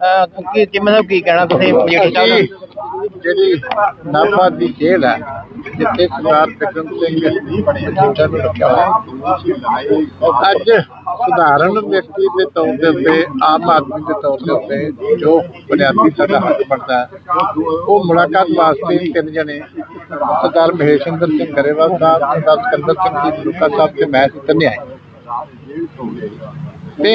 ਕੀ ਕੀ ਮਤਲਬ ਕੀ ਕਹਿਣਾ ਤੁਸੀਂ ਮਜੀਠੀ ਸਾਹਿਬ ਦਾ ਅਸੀਂ ਜਿਹੜੀ ਨਾਭਾ ਦੀ ਜੇਲ੍ਹ ਹੈ ਜਿੱਥੇ ਸਰਦਾਰ ਬਿਕਰਮ ਸਿੰਘ ਮਜੀਠਾ ਨੂੰ ਰੱਖਿਆ ਹੋਇਆ ਅੱਜ ਸਧਾਰਨ ਵਿਅਕਤੀ ਦੇ ਤੌਰ ਦੇ ਉੱਤੇ ਆਮ ਆਦਮੀ ਦੇ ਤੌਰ ਦੇ ਉੱਤੇ ਜੋ ਬੁਨਿਆਦੀ ਸਾਡਾ ਹੱਕ ਬਣਦਾ ਹੈ, ਉਹ ਮੁਲਾਕਾਤ ਵਾਸਤੇ ਤਿੰਨ ਜਣੇ ਸਰਦਾਰ ਮਹੇਸ਼ਿੰਦਰ ਸਿੰਘ ਗਰੇਵਾਲ ਸਾਹਿਬ ਸਰਦਾਰ ਸਿਕੰਦਰ ਸਿੰਘ ਜੀ ਸਾਹਿਬ ਤੇ ਮੈਂ ਤਿੰਨੇ ਆਏ। ਤੇ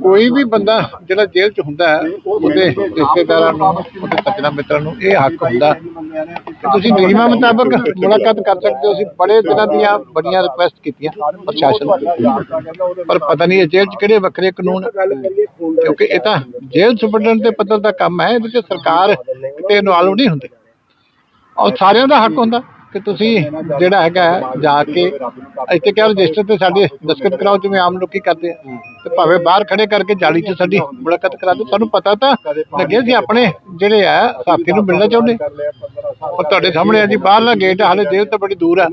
ਕੋਈ ਵੀ ਬੰਦਾ ਜਿਹੜਾ ਜੇਲ੍ਹ 'ਚ ਹੁੰਦਾ ਹੈ, ਉਹਦੇ ਰਿਸ਼ਤੇਦਾਰਾਂ ਨੂੰ, ਉਹਦੇ ਸੱਜਣਾ ਮਿੱਤਰਾਂ ਨੂੰ ਇਹ ਹੱਕ ਹੁੰਦਾ। ਕਿ ਤੁਸੀਂ ਨਿਯਮਾਂ ਮੁਤਾਬਕ ਮੁਲਾਕਾਤ ਕਰ ਸਕਦੇ ਹੋ। ਅਸੀਂ ਬੜੇ ਦਿਨਾਂ ਦੀਆਂ ਬੜੀਆਂ ਰਿਕੁਐਸਟ ਕੀਤੀਆਂ ਪ੍ਰਸ਼ਾਸਨ ਨੂੰ। ਪਰ ਪਤਾ ਨਹੀਂ ਇਹ ਜੇਲ੍ਹ 'ਚ ਕਿਹੜੇ ਵੱਖਰੇ ਕਾਨੂੰਨ ਕਿਉਂਕਿ ਇਹ ਤਾਂ ਜੇਲ੍ਹ ਸੁਪਰਡੈਂਟ ਦੇ ਪੱਧਰ ਦਾ ਕੰਮ ਹੈ, ਇਹਦੇ 'ਚ ਸਰਕਾਰ ਕਿਤੇ ਇਨਵੋਲਵ ਨਹੀਂ ਹੁੰਦੀ। ਔਰ ਸਾਰਿਆਂ ਦਾ ਹੱਕ ਹੁੰਦਾ। ਕਿ ਤੁਸੀਂ ਜਿਹੜਾ ਹੈਗਾ ਜਾ ਕੇ ਇੱਥੇ ਕਿਹਾ ਰਜਿਸਟਰ ਤੇ ਸਾਡੇ ਦਸਤਖਤ ਕਰਾਓ ਜਿਵੇਂ ਆਮ ਲੋਕੀ ਕਰਦੇ ਆ। ਤੇ ਭਾਵੇਂ ਬਾਹਰ ਖੜੇ ਕਰਕੇ ਜਾਲੀ 'ਚ ਸਾਡੀ ਮੁਲਾਕਾਤ ਕਰਾ ਦਿਓ। ਸਾਨੂੰ ਪਤਾ ਤਾਂ ਲੱਗੇ ਸੀ ਆਪਣੇ ਜਿਹੜੇ ਆ ਸਾਥੀ ਨੂੰ ਮਿਲਣਾ ਚਾਹੁੰਦੇ। ਉਹ ਤੁਹਾਡੇ ਸਾਹਮਣੇ ਆ ਜੀ ਬਾਹਰਲਾ ਗੇਟ ਹਾਲੇ ਜੇਲ੍ਹ ਤੋਂ ਬੜੀ ਦੂਰ ਆ।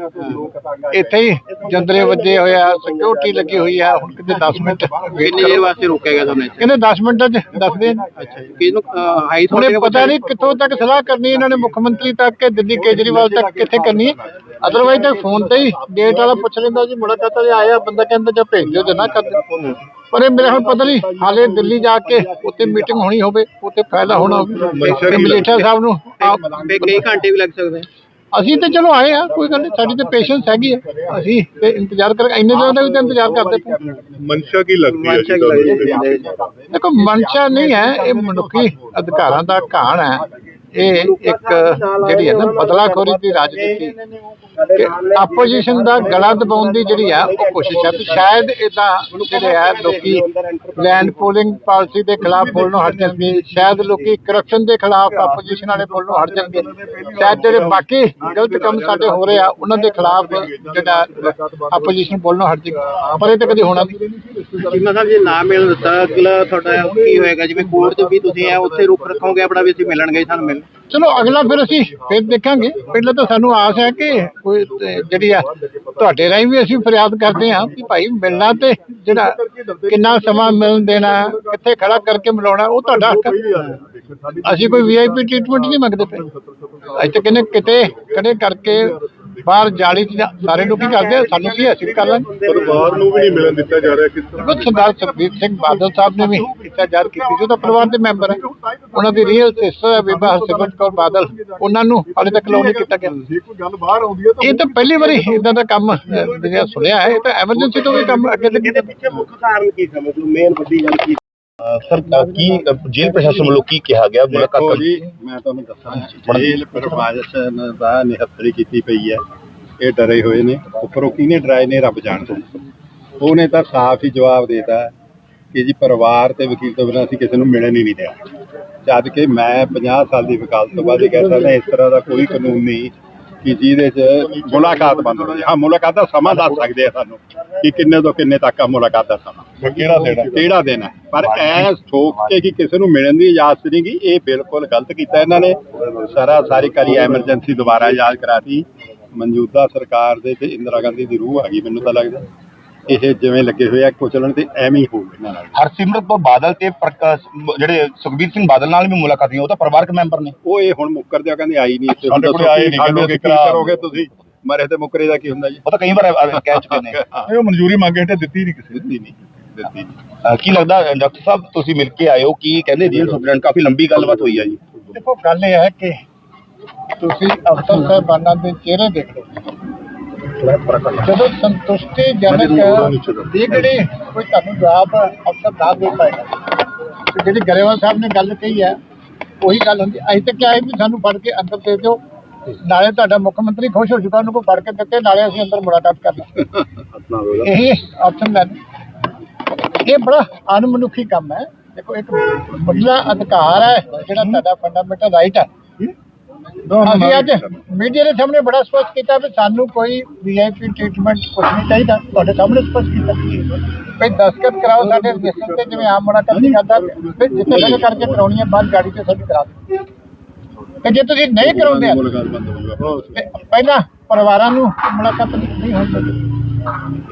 ਇੱਥੇ ਹੀ ਜੰਦਰੇ ਵੱਜੇ ਹੋਏ ਆ ਸਿਕਿਉਰਿਟੀ ਲੱਗੀ ਹੋਈ ਆ। ਹੁਣ ਕਿਤੇ 10 ਮਿੰਟ ਕਿੰਨੀ ਦੇਰ ਵਾਸਤੇ ਰੋਕਿਆ ਗਿਆ ਤੁਹਾਨੂੰ ਕਹਿੰਦੇ 10 ਮਿੰਟਾਂ 'ਚ ਦੱਸਦੇ ਨੇ ਕਿਹਨੂੰ ਹਾਈ ਹੁਣੇ ਪਤਾ ਨਹੀਂ ਕਿੱਥੋਂ ਤੱਕ ਸਲਾਹ ਕਰਨੀ ਇਹਨਾਂ ਨੇ ਮੁੱਖ ਮੰਤਰੀ ਤੱਕ ਕਿ ਦਿੱਲੀ ਕੇਜਰੀਵਾਲ ਤੱਕ ਕਿੱਥੇ ਕਰਨੀ ਹੈ ਅਦਰਵਾਈਜ਼ ਤਾਂ ਫੋਨ ਤੇ ਹੀ ਡੇਟ ਵਾਲਾ ਪੁੱਛ ਲੈਂਦਾ ਜੀ ਮੁਲਾਕਾਤ ਵਾਲੇ ਆਇਆ ਬੰਦਾ ਕਹਿੰਦਾ ਜਾਂ ਭੇਜ ਦਿਓ ਜਾਂ ਨਾ ਕਰ ਦਿਓ। ਪਰ ਇਹ ਮੇਰੇ ਹੁਣ ਪਤਾ ਨਹੀਂ ਹਾਲੇ ਦਿੱਲੀ ਜਾ ਕੇ ਉੱਥੇ ਮੀਟਿੰਗ ਹੋਣੀ ਹੋਵੇ ਉੱਥੇ ਫਾਇਦਾ ਹੋਣਾ ਹੋਵੇ। ਤੇ ਮਜੀਠਾ ਸਾਹਿਬ ਨੂੰ ਆਪ- ਤੇ ਕਈ ਘੰਟੇ ਵੀ ਲੱਗ ਸਕਦੇ। ਅਸੀਂ ਤੇ ਚਲੋ ਆਏ ਆ ਕੋਈ ਗੱਲ ਨਹੀਂ ਸਾਡੀ ਤੇ ਪੇਸ਼ੈਂਸ ਹੈਗੀ ਹੈ ਅਸੀਂ ਤੇ ਇੰਤਜ਼ਾਰ ਕਰ ਇੰਨੇ ਦਿਨਾਂ ਦਾ ਵੀ ਤਾਂ ਇੰਤਜ਼ਾਰ ਕਰਦੇ ਪਏ। ਮਨਸ਼ਾ ਕੀ ਲੱਗਦੀ ਹੈ ਮਨਸ਼ਾ ਜੀ ਕੀ ਲੱਗਦੀ ਤੁਹਾਨੂੰ? ਹੈ? ਦੇਖੋ ਮਨਸ਼ਾ ਨਹੀਂ ਹੈ ਇਹ ਮਨੁੱਖੀ ਅਧਿਕਾਰਾਂ ਦਾ ਘਾਣ ਹੈ। ਇਹ ਇੱਕ ਜਿਹੜੀ ਹੈ ਨਾ ਬਦਲਾਖੋਰੀ ਦੀ ਰਾਜਨੀਤੀ ਕਿ ਆਪੋਜੀਸ਼ਨ ਦਾ ਗਲਾ ਦਬਾਉਣ ਦੀ ਜਿਹੜੀ ਆ ਉਹ ਕੋਸ਼ਿਸ਼ ਹੈ। ਵੀ ਸ਼ਾਇਦ ਇਦਾਂ ਜਿਹੜੇ ਆ ਲੋਕੀ ਲੈਂਡ ਪੋਲਿੰਗ ਪਾਲਿਸੀ ਦੇ ਖਿਲਾਫ ਬੋਲਣੋਂ ਹਟ ਜਾਣਗੇ। ਸ਼ਾਇਦ ਲੋਕੀ ਕਰਪਸ਼ਨ ਦੇ ਖਿਲਾਫ ਆਪੋਜੀਸ਼ਨ ਵਾਲੇ ਬੋਲਣੋਂ ਹਟ ਜਾਣਗੇ। ਸ਼ਾਇਦ ਜਿਹੜੇ ਬਾਕੀ ਗਲਤ ਕੰਮ ਸਾਡੇ ਹੋ ਰਹੇ ਆ, ਉਹਨਾਂ ਦੇ ਖਿਲਾਫ ਜਿਹੜਾ ਆਪੋਜੀਸ਼ਨ ਬੋਲਣੋਂ ਹਟ ਜਾਏਗੀ। ਪਰ ਇਹ ਤਾਂ ਕਦੇ ਹੋਣਾ ਨਹੀਂ। ਚੀਮਾ ਸਾਹਿਬ, ਜੇ ਨਾ ਮਿਲਣ ਦਿੱਤਾ, ਅਗਲਾ ਤੁਹਾਡਾ ਕੀ ਹੋਏਗਾ? ਜਿਵੇਂ ਕੋਰਟ 'ਚ ਵੀ ਤੁਸੀਂ ਆ ਉੱਥੇ ਰੁਕ ਰੱਖੋਗੇ ਆਪਣਾ ਵੀ ਅਸੀਂ ਮਿਲਣ ਸਾਨੂੰ ਮਿਲ ਚਲੋ ਅਗਲਾ ਫਿਰ ਅਸੀਂ ਫਿਰ ਦੇਖਾਂਗੇ ਪਹਿਲਾਂ ਤਾਂ ਸਾਨੂੰ ਆਸ ਹੈ ਕਿ ਕੋਈ ਤੇ ਜਿਹੜੀ ਆ ਤੁਹਾਡੇ ਰਾਹੀਂ ਵੀ ਅਸੀਂ ਫਰਿਆਦ ਕਰਦੇ ਹਾਂ ਕਿ ਭਾਈ ਮਿਲਣਾ ਤੇ ਜਿਹੜਾ ਕਿੰਨਾ ਸਮਾਂ ਮਿਲਣ ਦੇਣਾ, ਕਿੱਥੇ ਖੜਾ ਕਰਕੇ ਮਿਲਾਉਣਾ, ਉਹ ਤੁਹਾਡਾ ਹੱਕ ਹੈ। ਅਸੀਂ ਕੋਈ ਵੀਆਈਪੀ ਟ੍ਰੀਟਮੈਂਟ ਨਹੀਂ ਮੰਗਦੇ ਪਏ ਅਸੀਂ ਤਾਂ ਕਹਿੰਦੇ ਕਿਤੇ ਖੜੇ ਕਰਕੇ ਬਾਹਰ ਜਾਲੀ 'ਚ ਜਾ- ਸਾਰੇ ਲੋਕੀ ਕਰਦੇ ਆ ਸਾਨੂੰ ਕੀ ਹੈ, ਅਸੀਂ ਵੀ ਕਰ ਲਾਂਗੇ। ਪਰਿਵਾਰ ਨੂੰ ਵੀ ਨਹੀਂ ਮਿਲਣ ਦਿੱਤਾ ਜਾ ਰਿਹਾ ਕਿਸ ਤਰ੍ਹਾਂ? ਦੇਖੋ ਸਰਦਾਰ ਸੁਖਬੀਰ ਸਿੰਘ ਬਾਦਲ ਸਾਹਿਬ ਨੇ ਵੀ ਇੱਛਾ ਜ਼ਾਹਰ ਕੀਤੀ ਸੀ ਉਹ ਤਾਂ ਪਰਿਵਾਰ ਦੇ ਮੈਂਬਰ ਹੈ। ਉਹਨਾਂ ਦੀ ਰੀਅਲ ਸਿਸਟਰ ਹੈ ਬੀਬਾ ਹਰਸਿਮਰਤ ਕੌਰ ਬਾਦਲ। ਉਹਨਾਂ ਨੂੰ ਹਾਲੇ ਤੱਕ ਲੋਨ ਨਹੀਂ ਕੀਤਾ ਗਿਆ। ਜੇ ਕੋਈ ਗੱਲ ਬਾਹਰ ਆਉਂਦੀ ਹੈ ਇਹ ਤਾਂ ਪਹਿਲੀ ਵਾਰੀ ਇਦਾਂ ਦਾ ਕੰਮ ਅਹ, ਜਿਹੜਾ ਸੁਣਿਆ ਹੈ ਇਹ ਤਾਂ ਐਮਰਜੈਂਸੀ ਤੋਂ ਵੀ ਕੰਮ ਅੱਗੇ ਲੱਗੇ। ਪਿੱਛੇ ਮੁੱਖ ਕਾਰਨ ਕੀ ਸਮਝ ਲਓ ਮੇਨ ਵੱਡੀ ਗੱਲ ਕੀ ਸਰ ਕੀ ਜੇਲ੍ਹ ਪ੍ਰਸ਼ਾਸਨ ਵੱਲੋਂ ਕੀ ਕਿਹਾ ਗਿਆ? ਮੁਲਾਕਾਤ ਦੇਖੋ ਜੀ ਮੈਂ ਤੁਹਾਨੂੰ ਦੱਸਾਂ ਜੇਲ੍ਹ ਪ੍ਰਸ਼ਾਸਨ ਦਾ ਨਿਹੱਥਰੀ ਕੀਤੀ ਪਈ ਹੈ। ਇਹ ਡਰੇ ਹੋਏ ਨੇ ਉੱਪਰੋਂ ਕਿਹਨੇ ਡਰਾਏ ਨੇ ਰੱਬ ਜਾਣਦਾ ਉਹਨੇ ਤਾਂ ਸਾਫ਼ ਹੀ ਜਵਾਬ ਦੇਤਾ ਕਿ ਜੀ ਪਰਿਵਾਰ ਤੇ ਵਕੀਲ ਤੋਂ ਬਿਨਾਂ ਅਸੀਂ ਕਿਸੇ ਨੂੰ ਮਿਲਣ ਹੀ ਨਹੀਂ ਦਿਆ। ਜਦ ਕਿ ਮੈਂ 50 ਸਾਲ ਦੀ ਵਕਾਲਤ ਤੋਂ ਬਾਅਦ ਇਹ ਕਹਿ ਸਕਦਾ ਇਸ ਤਰ੍ਹਾਂ ਦਾ ਕੋਈ ਕਾਨੂੰਨ ਨਹੀਂ ਕਿ ਜਿਹਦੇ 'ਚ ਮੁਲਾਕਾਤ ਬੰਦ ਹੋ ਜਾਏ ਹਾਂ ਮੁਲਾਕਾਤ ਦਾ ਸਮਾਂ ਦੱਸ ਸਕਦੇ ਆ ਸਾਨੂੰ ਕਿ ਕਿੰਨੇ ਤੋਂ ਕਿੰਨੇ ਤੱਕ ਆ ਮੁਲਾਕਾਤ ਦਾ ਸਮਾਂ। ਕਿਹੜਾ ਦੇਣਾ ਕਿਹੜਾ ਦਿਨ ਹੈ ਪਰ ਐ ਸੋਚ ਕੇ ਕਿ ਕਿਸੇ ਨੂੰ ਮਿਲਣ ਦੀ ਇਜਾਜ਼ਤ ਨਹੀਂ ਗੀ ਇਹ ਬਿਲਕੁਲ ਗਲਤ ਕੀਤਾ ਇਹਨਾਂ ਨੇ। ਸਾਰਾ ਸਾਰੀ ਕਰੀ ਐਮਰਜੈਂਸੀ ਦੁਬਾਰਾ ਇਜਾਜ਼ ਕਰਾਤੀ। ਮੌਜੂਦਾ ਸਰਕਾਰ ਦੇ ਤੇ ਇੰਦਰਾ ਗਾਂਧੀ ਦੀ ਰੂਹ ਆ ਗਈ ਮੈਨੂੰ ਤਾਂ ਲੱਗਦਾ। ਇਹ ਜਿਵੇਂ ਲੱਗੇ ਹੋਏ ਆ ਕੁਚਲਣ ਤੇ ਐਵੇਂ ਹੀ ਹੋਊ ਇਹਨਾਂ ਨਾਲ। ਹਰਸਿਮਰਤ ਕੌਰ ਬਾਦਲ ਤੇ ਪ੍ਰਕਾਸ਼ ਜਿਹੜੇ ਸੁਖਬੀਰ ਸਿੰਘ ਬਾਦਲ ਨਾਲ ਵੀ ਮੁਲਾਕਾਤ ਹੋਈ ਉਹ ਤਾਂ ਪਰਿਵਾਰਕ ਮੈਂਬਰ ਨੇ। ਉਹ ਇਹ ਹੁਣ ਮੁੱਕਰਦੇ ਆ ਕਹਿੰਦੇ ਆਈ ਨਹੀਂ ਇੱਥੇ। ਸਾਡੇ ਕੋਲੇ ਆਏ ਨਹੀਂ, ਕਹਿੰਦੇ ਕੀ ਕਰਾ- ਕਰੋਗੇ ਤੁਸੀਂ? ਮਰੇ ਤੇ ਮੁੱਕਰੇ ਦਾ ਕੀ ਹੁੰਦਾ ਜੀ? ਉਹ ਤਾਂ ਕਈ ਵਾਰ ਅ, ਕਹਿ ਚੁੱਕੇ ਨੇ। ਇਹ ਉਹ ਮਨਜ਼ੂਰੀ ਮੰਗੇ ਤੇ ਦਿੱਤੀ ਨਹੀਂ ਕਿਸੇ ਨੇ। ਦਿੱਤੀ ਨਹੀਂ ਦਿੱਤੀ ਨਹੀਂ। ਅ, ਕੀ ਲੱਗਦਾ ਅ, ਡਾਕਟਰ ਸਾਹਿਬ ਤੁਸੀਂ ਮਿਲ ਕੇ ਆਏ ਹੋ ਕੀ ਕਹਿੰਦੇ ਜੇਲ੍ਹ ਸੁਪਰਡੈਂਟ ਕਾਫੀ ਲੰਬੀ ਗੱਲਬਾਤ ਹੋਈ ਆ ਜੀ। ਦੇਖੋ ਗੱਲ ਇਹ ਹੈ ਕਿ ਤੁਸੀਂ ਅਫਸਰ ਸਾਹਿਬਾਨਾਂ ਦੇ ਚਿਹਰੇ ਦੇਖ ਲਓ। ਜਦੋਂ ਸੰਤੁਸ਼ਟੀਜਨਕ ਦੀ ਜਿਹੜੀ ਕੋਈ ਤੁਹਾਨੂੰ ਜਵਾਬ ਅਫਸਰ ਨਾ ਦੇ ਪਾਏਗਾ। ਤੇ ਜਿਹੜੀ ਗਰੇਵਾਲ ਸਾਹਿਬ ਨੇ ਗੱਲ ਕਹੀ ਹੈ ਉਹੀ ਗੱਲ ਹੁੰਦੀ ਅਸੀਂ ਤਾਂ ਕਿਹਾ ਵੀ ਸਾਨੂੰ ਫੜ ਕੇ ਅੰਦਰ ਦੇ ਦਿਓ। ਨਾਲੇ ਤੁਹਾਡਾ ਮੁੱਖ ਮੰਤਰੀ ਖੁਸ਼ ਹੋ ਚੁੱਕਾ ਉਹਨੂੰ ਕੋ ਫੜ ਕੇ ਦਿੱਤੇ ਨਾਲੇ ਅਸੀਂ ਅੰਦਰ ਮੁਲਾਕਾਤ ਕਰਨਾ ਇਹੀ ਆਪਸ਼ਨ ਲੈਣ ਇਹ ਬੜਾ ਅਨਮਨੁੱਖੀ ਕੰਮ ਹੈ। ਦੇਖੋ ਇੱਕ ਮੁੱਢਲਾ ਅਧਿਕਾਰ ਹੈ ਜਿਹੜਾ ਤੁਹਾਡਾ ਫੰਡਾਮੈਂਟਲ ਰਾਈਟ ਹੈ। ਅਸੀਂ ਅੱਜ ਮੀਡੀਆ ਦੇ ਸਾਹਮਣੇ ਬੜਾ ਸਪਸ਼ਟ ਕੀਤਾ ਵੀ ਸਾਨੂੰ ਕੋਈ ਵੀਆਈਪੀ ਟ੍ਰੀਟਮੈਂਟ ਕੁਝ ਨਹੀਂ ਚਾਹੀਦਾ। ਤੁਹਾਡੇ ਸਾਹਮਣੇ ਸਪਸ਼ਟ ਕੀਤਾ। ਵੀ ਦਸਤਖਤ ਕਰਾਓ ਸਾਡੇ ਰਜਿਸਟਰ ਤੇ ਜਿਵੇਂ ਆਮ ਮੁਲਾਕਾਤ ਨਹੀਂ ਕਰਦਾ। ਫਿਰ ਜਿੱਥੇ ਜਗ੍ਹਾ ਕਰਕੇ ਕਰਾਉਣੀ ਹੈ ਬਾਹਰ ਗਾੜੀ ਤੇ ਸਾਡੀ ਕਰਾ ਦਿਓ। ਤੇ ਜੇ ਤੁਸੀਂ ਨਹੀਂ ਕਰਾਉਂਦੇ ਤੇ ਪਹਿਲਾਂ ਪਰਿਵਾਰਾਂ ਨੂੰ ਮੁਲਾਕਾਤ ਨਹੀਂ ਹੁੰਦੀ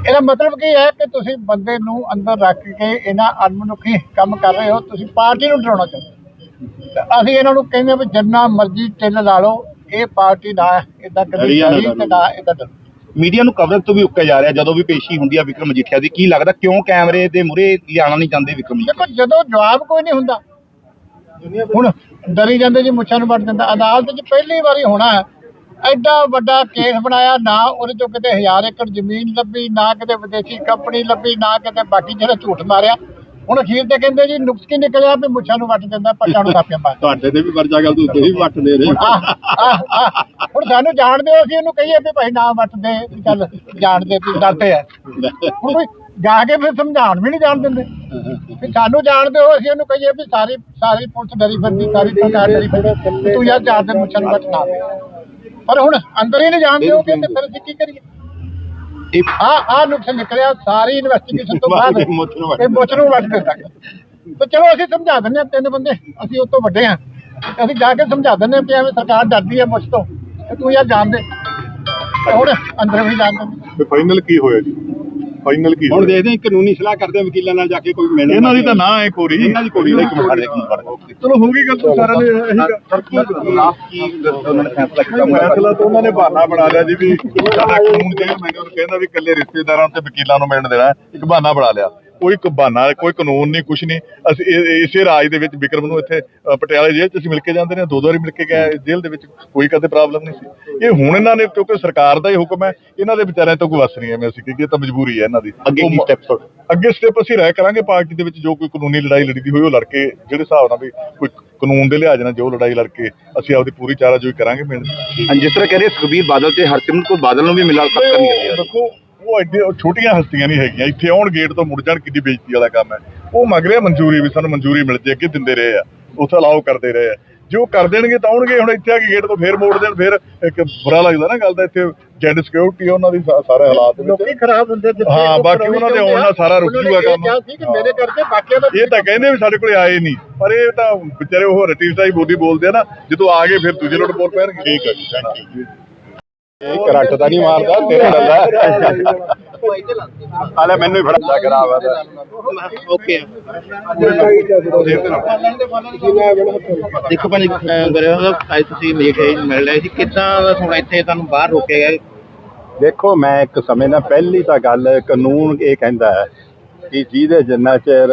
ਇਹਦਾ ਮਤਲਬ ਕੀ ਹੈ ਕਿ ਤੁਸੀਂ ਬੰਦੇ ਨੂੰ ਅੰਦਰ ਰੱਖ ਕੇ ਇਹਨਾਂ ਅਨਮਨੁੱਖੀ ਕੰਮ ਕਰ ਰਹੇ ਹੋ। ਤੁਸੀਂ ਪਾਰਟੀ ਨੂੰ ਡਰਾਉਣਾ ਚਾਹੁੰਦੇ ਹੋ। ਅਸੀਂ ਇਹਨਾਂ ਨੂੰ ਕਹਿੰਦੇ ਵੀ ਜਿੰਨਾ ਮਰਜ਼ੀ ਟਿੱਲ ਲਾ ਲਓ ਇਹ ਪਾਰਟੀ ਨਾ ਇਦਾਂ ਕਦੀ ਨਾ ਡਰੀ ਤੇ ਨਾ ਇਦਾਂ ਮੀਡੀਆ ਨੂੰ ਕਵਰੇਜ ਤੋਂ ਵੀ ਉੱਕਿਆ ਜਾ ਰਿਹਾ ਜਦੋਂ ਵੀ ਪੇਸ਼ੀ ਹੁੰਦੀ ਆ ਵਿਕਰਮ ਮਜੀਠੀਆ ਦੀ ਕੀ ਲੱਗਦਾ ਕਿਉਂ ਕੈਮਰੇ ਦੇ ਮੂਹਰੇ ਲਿਆਣਾ ਨਹੀਂ ਚਾਹੁੰਦੇ ਵਿਕਰਮ ਜੀ ਦੇਖੋ ਜਦੋਂ ਜਵਾਬ ਕੋਈ ਨਹੀਂ ਹੁੰਦਾ। ਹੁਣ ਡਰੀ ਜਾਂਦੇ ਜੀ ਮੁੱਛਾਂ ਨੂੰ ਵੱਟ ਦਿੰਦਾ। ਅਦਾਲਤ 'ਚ ਪਹਿਲੀ ਵਾਰੀ ਹੋਣਾ ਹੈ। ਐਡਾ ਵੱਡਾ ਕੇਸ ਬਣਾਇਆ ਨਾ ਉਹਦੇ ਚੋਂ ਕਿਤੇ ਹਜ਼ਾਰ ਏਕੜ ਜ਼ਮੀਨ ਲੱਭੀ ਨਾ ਕਿਤੇ ਵਿਦੇਸ਼ੀ ਕੰਪਨੀ ਲੱਭੀ ਨਾ ਕਿਤੇ ਬਾਕੀ ਜਿਹੜਾ ਝੂਠ ਮਾਰਿਆ। ਹੁਣ ਅਖੀਰ ਤੇ ਕਹਿੰਦੇ ਜੀ ਨੁਕਸ ਕੀ ਨਿਕਲਿਆ ਵੀ ਮੁੱਛਾਂ ਨੂੰ ਵੱਟ ਦਿੰਦਾ ਪੱਟਾਂ ਨੂੰ ਥਾਪੀਆਂ ਪਾ ਤੁਹਾਡੇ ਤੇ ਵੀ ਵਰਜਾ ਗੱਲ ਤੁਸੀਂ ਵੀ ਵੱਟ ਦੇ ਰਹੇ ਹੁਣ ਸਾਨੂੰ ਜਾਣਦੇ ਹੋ ਅਸੀਂ ਉਹਨੂੰ ਕਹੀਏ ਵੀ ਭਾਈ ਨਾ ਵੱਟਦੇ ਚੱਲ ਜਾਣਦੇ ਵੀ ਡਰਦੇ ਆ। ਹੁਣ ਕੋਈ ਜਾ ਕੇ ਫਿਰ ਸਮਝਾਉਣ ਵੀ ਨਹੀਂ ਜਾਣ ਦਿੰਦੇ। ਵੀ ਸਾਨੂੰ ਜਾਣਦੇ ਹੋ ਅਸੀਂ ਉਹਨੂੰ ਕਹੀਏ ਵੀ ਸਾਰੀ ਸਾਰੀ ਪੁਲਿਸ ਡਰੀ ਫਿਰਦੀ ਸਾਰੀ ਸਰਕਾਰ ਡਰੀ ਫਿਰਦੀ ਤੂੰ ਯਾਰ ਚਾਰ ਦਿਨ ਮੁੱਛਾਂ ਨੂੰ ਵੱਟਣਾ ਪਰ ਹੁਣ ਅੰਦਰ ਹੀ ਨਹੀਂ ਜਾਣਦੇ ਹੋ ਕਿ ਫਿਰ ਅਸੀਂ ਕੀ ਕਰੀਏ? ਆ ਆ ਨੁਕਸ ਨਿਕਲਿਆ ਸਾਰੀ ਇਨਵੈਸਟੀਗੇਸ਼ਨ ਤੋਂ ਬਾਅਦ ਬਾਅਦ ਮੁੱਛ ਨੂੰ ਵੱਟ ਇਹ ਮੁੱਛ ਨੂੰ ਵੱਟ ਦਿੱਤਾ ਤੇ ਚਲੋ ਅਸੀਂ ਸਮਝਾ ਦਿੰਦੇ ਹਾਂ ਤਿੰਨ ਬੰਦੇ ਅਸੀਂ ਉਸ ਤੋਂ ਵੱਡੇ ਹਾਂ ਅਸੀਂ ਜਾ ਕੇ ਸਮਝਾ ਦਿੰਦੇ ਹਾਂ ਕਿ ਐਵੇਂ ਸਰਕਾਰ ਡਰਦੀ ਹੈ ਮੁੱਛ ਤੋਂ। ਤੇ ਤੂੰ ਯਾਰ ਜਾਣ ਦੇ ਤੇ ਹੁਣ ਅੰਦਰ ਵੀ ਜਾਣ ਦਿੰਦੇ। ਤੇ ਫਾਈਨਲ ਕੀ ਹੋਇਆ ਜੀ? ਫਾਈਨਲ ਕੀ ਹੁਣ ਹੋਇਆ? ਦੇਖਦੇ ਹਾਂ ਕਾਨੂੰਨੀ ਸਲਾਹ ਕਰਦੇ ਹਾਂ ਵਕੀਲਾਂ ਨਾਲ ਜਾ ਕੇ ਕੋਈ ਮਿਲਣ। ਇਹਨਾਂ ਦੀ ਤਾਂ ਨਾ ਹੈ ਕੋਰੀ। ਇਹਨਾਂ ਦੀ ਕੁੜੀ ਦਾ ਇੱਕ ਮਿੰਟ ਬਣਦਾ ਚਲੋ, ਹੋ ਗਈ ਗੱਲ ਤਾਂ ਸਾਰਿਆਂ ਨੇ ਇਹੀ ਲਾਸਟ ਕੀ ਉਹਨਾਂ ਨੇ ਫੈਸਲਾ ਕੀਤਾ ਫੈਸਲਾ ਤਾਂ ਉਹਨਾਂ ਨੇ ਬਹਾਨਾ ਬਣਾ ਲਿਆ ਜੀ ਵੀ ਸਾਡਾ ਕਾਨੂੰਨ ਜੇ ਮੈਨੂੰ ਉਹਨੂੰ ਕਹਿੰਦਾ ਵੀ ਇਕੱਲੇ ਰਿਸ਼ਤੇਦਾਰਾਂ ਤੇ ਵਕੀਲਾਂ ਨੂੰ ਮਿਲਣ ਦੇਣਾ ਇੱਕ ਬਹਾਨਾ ਬਣਾ ਲਿਆ। ਕੋਈ ਕ- ਬਹਾਨਾ ਕੋਈ ਕਾਨੂੰਨ ਨਹੀਂ ਕੁਛ ਨਹੀਂ। ਅਸੀਂ ਇਸੇ ਰਾਜ ਦੇ ਵਿੱਚ ਵਿਕਰਮ ਨੂੰ ਇੱਥੇ ਪਟਿਆਲੇ ਜੇਲ੍ਹ 'ਚ ਅਸੀਂ ਮਿਲ ਕੇ ਜਾਂਦੇ ਨੇ ਦੋ ਦੋ ਵਾਰੀ ਮਿਲ ਕੇ ਗਏ ਜੇਲ੍ਹ ਦੇ ਵਿੱਚ ਕੋਈ ਕਦੇ ਪ੍ਰੋਬਲਮ ਨਹੀਂ ਸੀ। ਇਹ ਹੁਣ ਇਹਨਾਂ ਨੇ ਕਿਉਂਕਿ ਸਰਕਾਰ ਦਾ ਹੀ ਹੁਕਮ ਹੈ ਇਹਨਾਂ ਦੇ ਵਿਚਾਰਿਆਂ ਤੋਂ ਕੋਈ ਵਸ ਨਹੀਂ ਐਵੇਂ ਅਸੀਂ ਕਿ ਇਹ ਤਾਂ ਮਜਬੂਰੀ ਹੈ ਇਹਨਾਂ ਦੀ। ਅੱਗੇ ਕੀ ਹੋਣ? ਅੱਗੇ ਸਟੈਪ ਅਸੀਂ ਰਾਇ ਕਰਾਂਗੇ ਪਾਰਟੀ ਦੇ ਵਿੱਚ ਜੋ ਕੋਈ ਕਾਨੂੰਨੀ ਲੜਾਈ ਲੜੀ ਦੀ ਹੋਈ ਉਹ ਲੜ ਕੇ ਜਿਹੜੇ ਹਿਸਾਬ ਨਾਲ ਵੀ ਕੋਈ ਕਾਨੂੰਨ ਦੇ ਲਿਹਾਜ਼ ਨਾਲ ਜੋ ਲੜਾਈ ਲੜ ਕੇ ਅਸੀਂ ਆਪਦੀ ਪੂਰੀ ਚਾਰਾਜੋਈ ਕਰਾਂਗੇ ਹਾਂ, ਜਿਸ ਤਰ੍ਹਾਂ ਕਹਿ ਰਹੇ ਸੁਖਬੀਰ ਬਾਦਲ ਤੇ ਹਰਸਿਮਰਤ ਕੌਰ ਬਾਦਲ ਨੂੰ ਵੀ ਮਿਲਾ ਤੱਕ ਕਰਨੀ ਹੈ ਦੇਖੋ ਉਹ ਐਡੇ ਛੋਟੀਆਂ ਹਸਤੀਆਂ ਨਹੀਂ ਹੈਗੀਆਂ। ਇੱਥੇ ਆਉਣ ਗੇਟ ਤੋਂ ਮੁੜ ਜਾਣ ਕਿੰਨੀ ਬੇਇੱਜ਼ਤੀ ਵਾਲਾ ਕੰਮ ਹੈ। ਉਹ ਮੰਗ ਰਿਹਾ ਮਨਜ਼ੂਰੀ ਵੀ ਸਾਨੂੰ ਮਨਜ਼ੂਰੀ ਮਿਲ ਜੇ ਅੱਗੇ ਦਿੰਦੇ ਰਹੇ ਆ। ਉੱਥੇ ਅਲਾਓ ਕਰਦੇ ਰਹੇ ਆ। ਜੇ ਕਰ ਦੇਣਗੇ ਤਾਂ ਆਉਣਗੇ ਹੁਣ ਇੱਥੇ ਆ ਕੇ ਗੇਟ ਤੋਂ ਫੇਰ ਮੋੜ ਦੇਣ ਫੇਰ ਇੱਕ ਬੁਰਾ ਲੱਗਦਾ ਨਾ ਗੱਲ ਦਾ ਇੱਥੇ ਜੈਂਡ ਸਿਕਿਉਰਿਟੀ ਉਹਨਾਂ ਦੀ ਸਾਰੇ ਹਾਲਾਤ ਦੇ ਲੋਕੀ ਵਿੱਚ ਖਰਾਬ ਹੁੰਦੇ ਜਿੱਥੇ ਹਾਂ, ਬਾਕੀ ਉਹਨਾਂ ਦੇ ਆਉਣ ਨਾਲ ਸਾਰਾ ਰੁਕ ਜੂਗਾ ਇਹ ਕੰਮ। ਕਿਹਾ ਸੀ ਕਿ ਮੇਰੇ ਕਰਕੇ ਬਾਕੀਆਂ ਦਾ ਇਹ ਤਾਂ ਕਹਿੰਦੇ ਵੀ ਸਾਡੇ ਕੋਲੇ ਆਏ ਨਹੀਂ ਪਰ ਇਹ ਤਾਂ ਵਿਚਾਰੇ ਉਹ ਰਟੀ ਸਟਾਈ ਬੋਲੀ ਬੋਲਦੇ ਆ ਨਾ ਜਦੋਂ ਆ ਗਏ ਫਿਰ ਦੂਜੇ ਲੋਟ ਬੋਲ ਪੈਣਗੇ। ਠੀਕ ਹੈ ਜੀ ਥੈਂਕ ਯੂ ਇਹ ਕਰੰਟ ਤਾਂ ਨਹੀਂ ਮਾਰਦਾ ਤੇਰਾ ਡੱਲਾ ਹਾਲੇ ਮੈਨੂੰ ਹੀ ਫੜਾ ਕਰਾਵਾ ਓਕੇ। ਦੇਖੋ ਭਾਜੀ ਗਰੇ ਅੱਜ ਤੁਸੀਂ ਲੇਟ ਆਏ ਮਿਲ ਰਹੇ ਸੀ ਕਿੱਦਾਂ ਦਾ ਹੁਣ ਇੱਥੇ ਤੁਹਾਨੂੰ ਬਾਹਰ ਰੋਕਿਆ ਗਿਆ? ਦੇਖੋ ਮੈਂ ਇੱਕ ਸਮੇਂ ਨਾਲ ਪਹਿਲੀ ਤਾਂ ਗੱਲ ਕਾਨੂੰਨ ਇਹ ਕਹਿੰਦਾ ਹੈ ਕਿ ਜਿਹਦੇ ਜਿੰਨਾ ਚਿਰ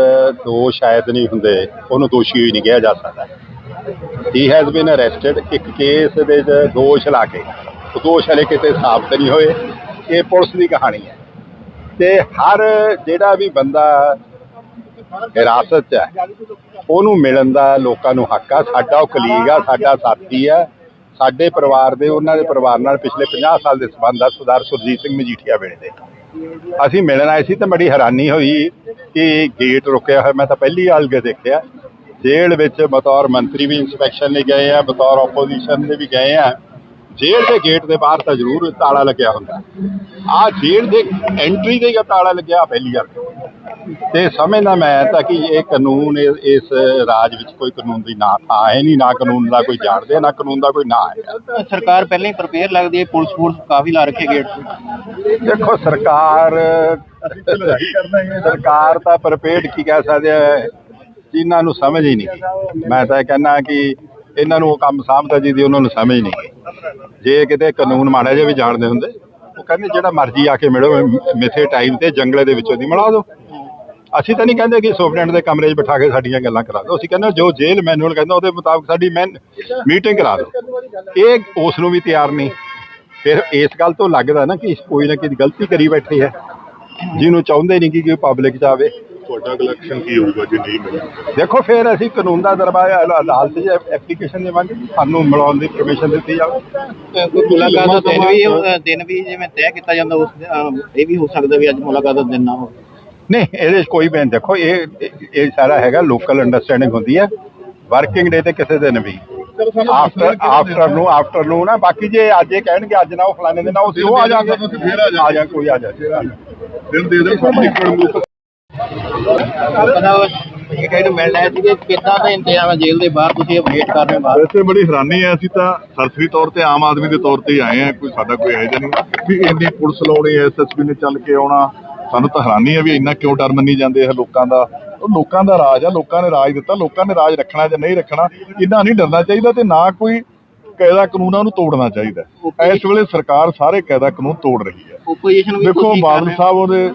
ਦੋਸ਼ ਸ਼ਾਇਦ ਨਹੀਂ ਹੁੰਦੇ ਉਹਨੂੰ ਦੋਸ਼ੀ ਹੀ ਨਹੀਂ ਕਿਹਾ ਜਾ ਸਕਦਾ। ਹੀ ਹੈਜ਼ ਬੀਨ ਅਰੈਸਟਡ ਇੱਕ ਕੇਸ ਦੇ ਵਿੱਚ ਦੋਸ਼ ਲਾ ਕੇ। ਦੋਸ਼ ਹਲੇ ਕਿਤੇ ਸਾਬਤ ਨਹੀਂ ਹੋਏ। ਇਹ ਪੁਲਿਸ ਦੀ ਕਹਾਣੀ ਹੈ। ਤੇ ਹਰ ਜਿਹੜਾ ਵੀ ਬੰਦਾ ਹਿਰਾਸਤ 'ਚ ਹੈ, ਉਹਨੂੰ ਮਿਲਣ ਦਾ ਲੋਕਾਂ ਨੂੰ ਹੱਕ ਆ। ਸਾਡਾ ਉਹ ਕਲੀਗ ਆ, ਸਾਡਾ ਸਾਥੀ ਆ। ਸਾਡੇ ਪਰਿਵਾਰ ਦੇ, ਉਹਨਾਂ ਦੇ ਪਰਿਵਾਰ ਨਾਲ ਪਿਛਲੇ 50 ਸਾਲ ਦੇ ਸਬੰਧ ਆ। ਸਰਦਾਰ ਸੁਰਜੀਤ ਸਿੰਘ ਮਜੀਠੀਆ ਵੇਲੇ ਦੇ। ਅਸੀਂ ਮਿਲਣ ਆਏ ਸੀ ਤਾਂ ਬੜੀ ਹੈਰਾਨੀ ਹੋਈ ਕਿ ਗੇਟ ਰੁਕਿਆ ਹੋਇਆ। ਮੈਂ ਤਾਂ ਪਹਿਲੀ ਵਾਰ ਕੇ ਦੇਖਿਆ। ਜੇਲ੍ਹ ਵਿੱਚ ਬਤੌਰ ਮੰਤਰੀ ਵੀ ਇਨਸਪੈਕਸ਼ਨ ਲਈ ਗਏ ਆ, ਬਤੌਰ ਆਪੋਜੀਸ਼ਨ ਦੇ ਵੀ ਗਏ ਆ। ਜੇਲ੍ਹ ਦੇ ਗੇਟ ਦੇ ਬਾਹਰ ਤਾਂ ਜ਼ਰੂਰ ਤਾਲਾ ਲੱਗਿਆ ਹੁੰਦਾ। ਆ ਜੇਲ੍ਹ ਦੇ ਐਂਟਰੀ ਦੇ ਹੀ ਤਾਲਾ ਲੱਗਿਆ ਪਹਿਲੀ ਵਾਰ ਤੇ। ਸਮਝਦਾ ਮੈਂ ਤਾਂ ਕਿ ਇਹ ਕਾਨੂੰਨ ਇਹ- ਇਸ ਰਾਜ ਵਿੱਚ ਕੋਈ ਕਾਨੂੰਨ ਦੀ ਨਾ ਥਾਂ ਹੈ ਨਹੀਂ ਨਾ ਕਾਨੂੰਨ ਦਾ ਕੋਈ ਜਾਣਦੇ ਨਾ ਕਾਨੂੰਨ ਦਾ ਕੋਈ ਨਾਂ ਹੈ। ਸਰਕਾਰ ਪਹਿਲਾਂ ਹੀ ਪ੍ਰਪੇਅਰ ਲੱਗਦੀ ਹੈ ਪੁਲਿਸ ਫੋਰਸ ਕਾਫੀ ਲਾ ਰੱਖੇ ਗੇਟ ਤੇ। ਦੇਖੋ ਸਰਕਾਰ ਸਰਕਾਰ ਤਾਂ ਪ੍ਰਪੇਡ ਕੀ ਕਹਿ ਸਕਦੇ ਆ ਜਿਨ੍ਹਾਂ ਨੂੰ ਸਮਝ ਹੀ ਨਹੀਂ। ਮੈਂ ਤਾਂ ਕਹਿੰਦਾ ਕਿ ਇਹਨਾਂ ਨੂੰ ਉਹ ਕੰਮ ਸਾਂਭਦਾ ਜਿਹਦੀ ਉਹਨਾਂ ਨੂੰ ਸਮਝ ਨਹੀਂ। ਜੇ ਕਿਤੇ ਕਾਨੂੰਨ ਮਾੜਾ ਜਿਹਾ ਵੀ ਜਾਣਦੇ ਹੁੰਦੇ, ਉਹ ਕਹਿੰਦੇ ਜਿਹੜਾ ਮਰਜ਼ੀ ਆ ਕੇ ਮਿਲੋ, ਮਿੱਥੇ ਟਾਈਮ ਤੇ ਜੰਗਲੇ ਦੇ ਵਿੱਚੋਂ ਦੀ ਮਿਲਾ ਦਿਓ। ਅਸੀਂ ਤਾਂ ਨਹੀਂ ਕਹਿੰਦੇ ਕਿ ਸੁਪਰਡੈਂਟ ਦੇ ਕਮਰੇ 'ਚ ਬਿਠਾ ਕੇ ਸਾਡੀਆਂ ਗੱਲਾਂ ਕਰਾ ਦਿਓ। ਅਸੀਂ ਕਹਿੰਦੇ ਜੋ ਜੇਲ੍ਹ ਮੈਨੂਅਲ ਕਹਿੰਦਾ, ਉਹਦੇ ਮੁਤਾਬਕ ਸਾਡੀ ਮੈਂ ਮੀਟਿੰਗ ਕਰਾ ਦਿਓ। ਇਹ ਉਸ ਨੂੰ ਵੀ ਤਿਆਰ ਨਹੀਂ। ਫਿਰ ਇਸ ਗੱਲ ਤੋਂ ਲੱਗਦਾ ਨਾ ਕਿ ਕੋਈ ਨਾ ਕੋਈ ਗਲਤੀ ਕਰੀ ਬੈਠੀ ਹੈ। ਜਿਹਨੂੰ ਚਾਹੁੰਦੇ ਨਹੀਂ ਕਿ ਕੋਈ ਪਬਲਿਕ ਚ ਆਵੇ। ਤੁਹਾਡਾ ਕਲੈਕਸ਼ਨ ਕੀ ਹੋਊਗਾ ਜੇ ਨਹੀਂ ਮਿਲਿਆ? ਦੇਖੋ ਫਿਰ ਅਸੀਂ ਕਾਨੂੰਨ ਦਾ ਦਰਬਾਰ ਅਦਾਲਤ 'ਚ ਐਪਲੀਕੇਸ਼ਨ ਦੇਵਾਂਗੇ। ਸਾਨੂੰ ਮਿਲਾਉਣ ਦੀ ਪਰਮਿਸ਼ਨ ਦਿੱਤੀ ਜਾਵੇ। ਕੋਈ ਮੁਲਾਕਾਤ ਦਾ ਦਿਨ ਵੀ ਅ, ਦਿਨ ਵੀ ਜਿਵੇਂ ਤੈਅ ਕੀਤਾ ਜਾਂਦਾ ਉਸ ਅ, ਇਹ ਵੀ ਹੋ ਸਕਦਾ ਵੀ ਅੱਜ ਮੁਲਾਕਾਤ ਦਾ ਦਿਨ ਨਾ ਹੋਵੇ। ਨਹੀਂ ਇਹਦੇ 'ਚ ਕੋਈ ਬੈਨ ਦੇਖੋ ਇਹ ਇਹ- ਸਾਰਾ ਹੈਗਾ ਲੋਕਲ ਅੰਡਰਸਟੈਂਡਿੰਗ ਹੁੰਦੀ ਹੈ। ਵਰਕਿੰਗ ਡੇ ਤੇ ਕਿਸੇ ਦਿਨ ਵੀ। ਆਫਟਰ ਆਫਟਰ ਨੂੰ ਆਫਟਰ ਨੂੰ ਨਾ ਬਾਕੀ ਜੇ ਅੱਜ ਇਹ ਕਹਿਣਗੇ ਅੱਜ ਨਾ ਉਹ ਫਲਾਣੇ ਦਿਨ ਆਓ ਉਹ ਆ ਜਾਗੇ ਫਿਰ ਆ ਜਾਵਾਂਗੇ। ਆ ਜਾ ਕੋਈ ਆ ਜਾ ਦਿਨ ਦੇ ਦੇ ਸਾਨੂੰ ਇੱਕ ਮਿੰਟ ਮੁੱਕ ਪਤਾ ਇਹ ਕਹਿੰਦੇ ਮਿਲ ਰਹੇ ਸੀਗੇ ਕਿੱਦਾਂ ਦਾ ਇੰਤਜ਼ਾਮ ਹੈ ਜੇਲ੍ਹ ਦੇ ਬਾਹਰ ਤੁਸੀਂ ਵੇਟ ਕਰ ਰਹੇ ਹੋ ਬਾਹਰ? ਵੈਸੇ ਬੜੀ ਹੈਰਾਨੀ ਹੈ ਅਸੀਂ ਤਾਂ ਸਰਸਰੀ ਤੌਰ ਤੇ ਆਮ ਆਦਮੀ ਦੇ ਤੌਰ ਤੇ ਹੀ ਆਏ ਆ ਕੋਈ ਸਾਡਾ ਕੋਈ ਹੈ ਨਹੀਂ। ਵੀ ਇੰਨੀ ਪੁਲਿਸ ਲਾਉਣੀ ਐਸਐਸਪੀ ਨੇ ਚੱਲ ਕੇ ਆਉਣਾ ਸਾਨੂੰ ਤਾਂ ਹੈਰਾਨੀ ਹੈ ਵੀ ਇੰਨਾ ਕਿਉਂ ਡਰ ਮੰਨੀ ਜਾਂਦੇ ਆ ਲੋਕਾਂ ਦਾ। ਉਹ ਲੋਕਾਂ ਦਾ ਰਾਜ ਆ ਲੋਕਾਂ ਨੇ ਰਾਜ ਦਿੱਤਾ ਲੋਕਾਂ ਨੇ ਰਾਜ ਰੱਖਣਾ ਜਾਂ ਨਹੀਂ ਰੱਖਣਾ ਇੰਨਾ ਨਹੀਂ ਡਰਨਾ ਚਾਹੀਦਾ ਤੇ ਨਾ ਕੋਈ ਕਾਇਦਾ ਕਾਨੂੰਨਾਂ ਨੂੰ ਤੋੜਨਾ ਚਾਹੀਦਾ। ਇਸ ਵੇਲੇ ਸਰਕਾਰ ਸਾਰੇ ਕਾਇਦਾ ਕਾਨੂੰਨ ਤੋੜ ਰਹੀ ਹੈ। ਦੇਖੋ ਬਾਦਲ। ਸਾਹਿਬ ਉਹਦੇ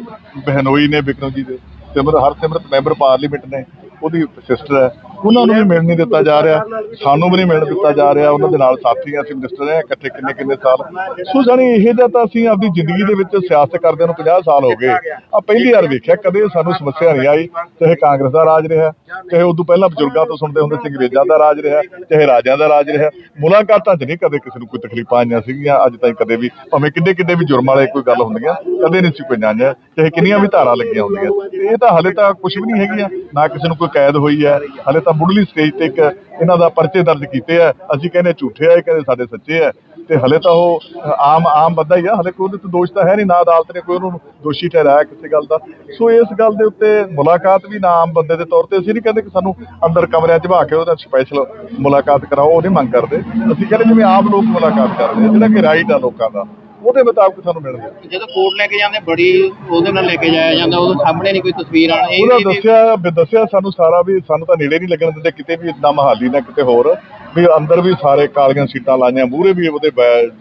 ਬਹਿਨੋਈ ਨੇ ਵਿਕਰਮ ਜੀ ਦੇ। ਸਿਮਰ ਹਰਸਿਮਰਤ ਮੈਂਬਰ ਪਾਰਲੀਮੈਂਟ ਨੇ। ਉਹਦੀ ਸਿਸਟਰ ਹੈ। ਉਹਨਾਂ ਨੂੰ ਵੀ ਮਿਲਣ ਨਹੀਂ ਦਿੱਤਾ ਜਾ ਰਿਹਾ। ਸਾਨੂੰ ਵੀ ਨਹੀਂ ਮਿਲਣ ਦਿੱਤਾ ਜਾ ਰਿਹਾ। ਉਹਨਾਂ ਦੇ ਨਾਲ ਸਾਥੀ ਅਸੀਂ ਮਿਨਿਸਟਰ ਰਹੇ ਇਕੱਠੇ ਕਿੰਨੇ ਕਿੰਨੇ ਸਾਲ। ਸੋ ਜਾਣੀ ਇਹ ਜਿਹਾ ਤਾਂ ਅਸੀਂ ਆਪਣੀ ਜ਼ਿੰਦਗੀ ਦੇ ਵਿੱਚ ਸਿਆਸਤ ਕਰਦੇ ਨੂੰ 50 ਸਾਲ ਹੋ ਗਏ। ਆ ਪਹਿਲੀ ਵਾਰ ਵੇਖਿਆ, ਕਦੇ ਸਾਨੂੰ ਸਮੱਸਿਆ ਨਹੀਂ ਆਈ। ਚਾਹੇ ਕਾਂਗਰਸ ਦਾ ਰਾਜ ਰਿਹਾ, ਚਾਹੇ ਉਦੋਂ ਪਹਿਲਾਂ ਬਜ਼ੁਰਗਾਂ ਤੋਂ ਸੁਣਦੇ ਹੁੰਦੇ ਸੀ, ਅੰਗਰੇਜ਼ਾਂ ਦਾ ਰਾਜ ਰਿਹਾ, ਚਾਹੇ ਰਾਜਿਆਂ ਦਾ ਰਾਜ ਰਿਹਾ। ਮੁਲਾਕਾਤਾਂ 'ਚ ਨਹੀਂ ਕਦੇ ਕਿਸੇ ਨੂੰ ਕੋਈ ਤਕਲੀਫਾਂ ਆਈਆਂ ਸੀਗੀਆਂ। ਅੱਜ ਤਾਈਂ ਕਦੇ ਵੀ, ਭਾਵੇਂ ਕਿੰਨੇ ਕਿੰਨੇ ਵੀ ਜੁਰਮ ਵਾਲੇ ਕੋਈ ਗੱਲ ਹੁੰਦੀਆਂ, ਕਦੇ ਨਹੀਂ ਸੀ ਕੋਈ ਜਾਂਚ ਚਾਹੇ ਕਿੰਨੀਆਂ ਵੀ ਧਾਰਾਂ ਲੱਗੀਆਂ ਹੁੰਦੀਆਂ। ਇਹ ਤਾਂ ਹਲੇ ਤਾਂ ਕੁਝ ਵੀ ਨਹੀਂ ਹੈਗੀਆਂ। ਨਾ ਕਿਸੇ ਨੂੰ ਕੋਈ ਕੈਦ ਹੋਈ ਹੈ। ਹਲੇ ਤਾਂ ਮੁੱਢਲੀ ਸਟੇਜ ਤੇ ਇੱਕ ਇਹਨਾਂ ਦਾ ਪਰਚੇ ਦਰਜ ਕੀਤੇ ਆ। ਅਸੀਂ ਕਹਿੰਦੇ ਝੂਠੇ ਆ ਇਹ ਕਹਿੰਦੇ ਸਾਡੇ ਸੱਚੇ ਆ। ਤੇ ਹਲੇ ਤਾਂ ਉਹ ਆਮ ਆਮ ਬੰਦਾ ਹੀ ਆ। ਹਲੇ ਕੋਈ ਉਹਦੇ ਤੇ ਦੋਸ਼ ਤਾਂ ਹੈ ਨਹੀਂ ਨਾ ਅਦਾਲਤ ਨੇ ਕੋਈ ਉਹਨੂੰ ਦੋਸ਼ੀ ਠਹਿਰਾਇਆ ਕਿਸੇ ਗੱਲ ਦਾ। ਸੋ ਇਸ ਗੱਲ ਦੇ ਉੱਤੇ ਮੁਲਾਕਾਤ ਵੀ ਨਾ ਆਮ ਬੰਦੇ ਦੇ ਤੌਰ ਤੇ ਅਸੀਂ ਨਹੀਂ ਕਹਿੰਦੇ ਕਿ ਸਾਨੂੰ ਅੰਦਰ ਕਮਰਿਆਂ 'ਚ ਭਾ ਕੇ ਉਹਦਾ ਸਪੈਸ਼ਲ ਮੁਲਾਕਾਤ ਕਰਾਓ ਉਹ ਨਹੀਂ ਮੰਗ ਕਰਦੇ। ਅਸੀਂ ਕਹਿੰਦੇ ਜਿਵੇਂ ਆਮ ਲੋਕ ਮੁਲਾਕਾਤ ਕਰਦੇ ਆ ਜਿਹੜਾ ਕਿ ਰਾਈਟ ਆ ਲੋਕਾਂ ਦਾ। ਉਹਦੇ ਮੁਤਾਬਕ ਸਾਨੂੰ ਮਿਲਦੇ ਜਦੋਂ ਕੋਰਟ ਲੈ ਕੇ ਜਾਂਦੇ ਬੜੀ ਉਹਦੇ ਨਾਲ ਲੈ ਕੇ ਜਾਇਆ ਜਾਂਦਾ ਉਹਦੇ ਸਾਹਮਣੇ ਨਹੀਂ ਕੋਈ ਤਸਵੀਰ ਆਣ ਇਹ ਉਹਦਾ ਦੱਸਿਆ ਵੀ ਦੱਸਿਆ ਸਾਨੂੰ ਸਾਰਾ ਵੀ ਸਾਨੂੰ ਤਾਂ ਨੇੜੇ ਨਹੀਂ ਲੱਗਣ ਦਿੰਦੇ ਕਿਤੇ ਵੀ ਨਾ ਮਹਾਲੀ ਨਾ ਕਿਤੇ ਹੋਰ ਵੀ ਅੰਦਰ ਵੀ ਸਾਰੇ ਕਾਲੀਆਂ ਸੀਟਾਂ ਲਾਈਆਂ ਮੂਹਰੇ ਵੀ ਉਹਦੇ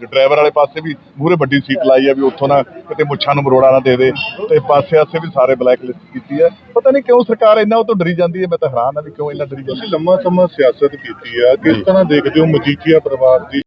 ਡਰਾਈਵਰ ਵਾਲੇ ਪਾਸੇ ਵੀ ਮੂਹਰੇ ਵੱਡੀ ਸੀਟ ਲਾਈ ਆ ਵੀ ਉੱਥੋਂ ਨਾ ਕਿਤੇ ਮੁੱਛਾਂ ਨੂੰ ਮਰੋੜਾ ਨਾ ਦੇ ਦੇ ਤੇ ਪਾਸੇ ਆਸੇ ਵੀ ਸਾਰੇ ਬਲੈਕ ਲਿਸਟ ਕੀਤੀ ਹੈ ਪਤਾ ਨਹੀਂ ਕਿਉਂ ਸਰਕਾਰ ਇੰਨਾ ਉਹ ਤੋਂ ਡਰੀ ਜਾਂਦੀ ਹੈ ਮੈਂ ਤਾਂ ਹੈਰਾਨ ਆ ਵੀ ਕਿਉਂ ਇੰਨਾ ਡਰੀ ਜਾਂਦੀ ਹੈ। ਲੰਮਾ ਸਮਾਂ ਸਿਆਸਤ ਕੀਤੀ ਆ ਕਿਸ ਤਰ੍ਹਾਂ ਦੇਖਦੇ ਹੋ ਮਜੀਠੀਆ ਪਰਿਵਾਰ ਦੀ